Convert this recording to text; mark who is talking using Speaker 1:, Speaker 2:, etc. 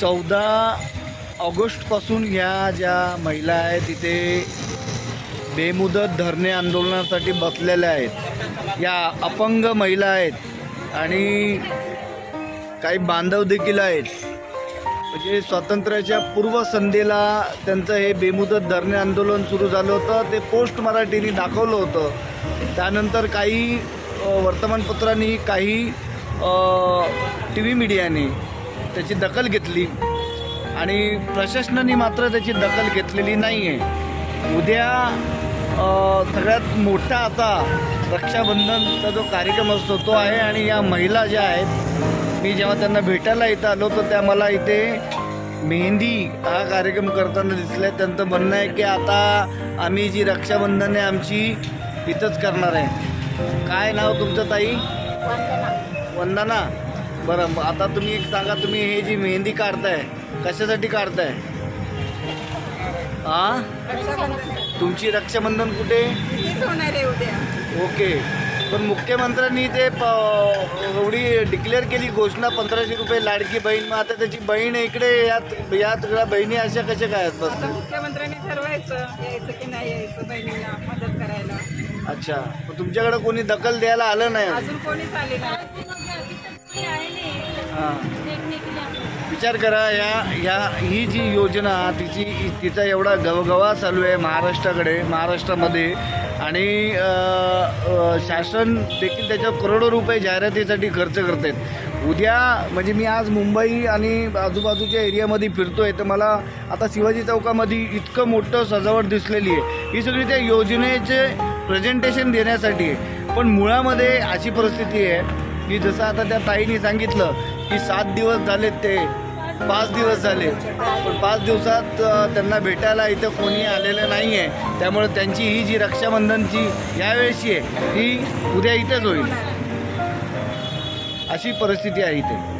Speaker 1: चौदा ऑगस्टपासून ह्या ज्या महिला आहेत तिथे बेमुदत धरणे आंदोलनासाठी बसलेल्या आहेत. या अपंग महिला आहेत आणि काही बांधव देखील आहेत. म्हणजे स्वातंत्र्याच्या पूर्वसंध्येला त्यांचं हे बेमुदत धरणे आंदोलन सुरू झालं होतं. ते पोस्ट मराठीने दाखवलं होतं. त्यानंतर काही वर्तमानपत्रांनी काही टी व्ही मीडियाने त्याची दखल घेतली आणि प्रशासनाने मात्र त्याची दखल घेतलेली नाही आहे उद्या सगळ्यात मोठा आता रक्षाबंधनचा जो कार्यक्रम असतो तो आहे आणि या महिला ज्या आहेत मी जेव्हा त्यांना भेटायला इथं आलो तर त्या मला इथे मेहंदी हा कार्यक्रम करताना दिसला त्यांचं म्हणणं आहे की आता आम्ही जी रक्षाबंधन आहे आमची इथंच करणार आहे. काय नाव तुमचं ताई? वंदना. बरं आता तुम्ही एक सांगा तुम्ही हे जी मेहंदी काढताय कशासाठी काढताय? हा तुमची रक्षाबंधन कुठे? ओके. पण मुख्यमंत्र्यांनी ते एवढी डिक्लेअर केली घोषणा पंधराशे रुपये लाडकी बहीण. मग आता त्याची बहीण इकडे यात या सगळ्या बहिणी अशा कशा काय आहेत? बस
Speaker 2: मुख्यमंत्र्यांनी ठरवायचं यायचं की नाही यायचं बहिणीला.
Speaker 1: अच्छा. मग तुमच्याकडे कोणी दखल द्यायला आलं नाही?
Speaker 2: अजून कोणीच आले नाही.
Speaker 1: हां. विचार करा या ह्या ही जी योजना तिची तिचा एवढा गवगवा चालू आहे महाराष्ट्राकडे महाराष्ट्रामध्ये. आणि शासन देखील त्याच्यावर करोडो रुपये जाहिरातीसाठी खर्च करतात उद्या म्हणजे मी आज मुंबई आणि आजूबाजूच्या एरियामध्ये फिरतोय तर मला आता शिवाजी चौकामध्ये इतकं मोठं सजावट दिसलेली आहे. ही सगळी त्या योजनेचे प्रेझेंटेशन देण्यासाठी. आहे पण मुळामध्ये अशी परिस्थिती आहे की जसं आता त्या ताईने सांगितलं की सात दिवस झालेत ते पाच दिवस झाले. पण पाच दिवसात त्यांना भेटायला इथं कोणी आलेलं नाही आहे त्यामुळे त्यांची ही जी रक्षाबंधनची यावेळेसची आहे ती उद्या इथेच होईल. अशी परिस्थिती आहे इथे.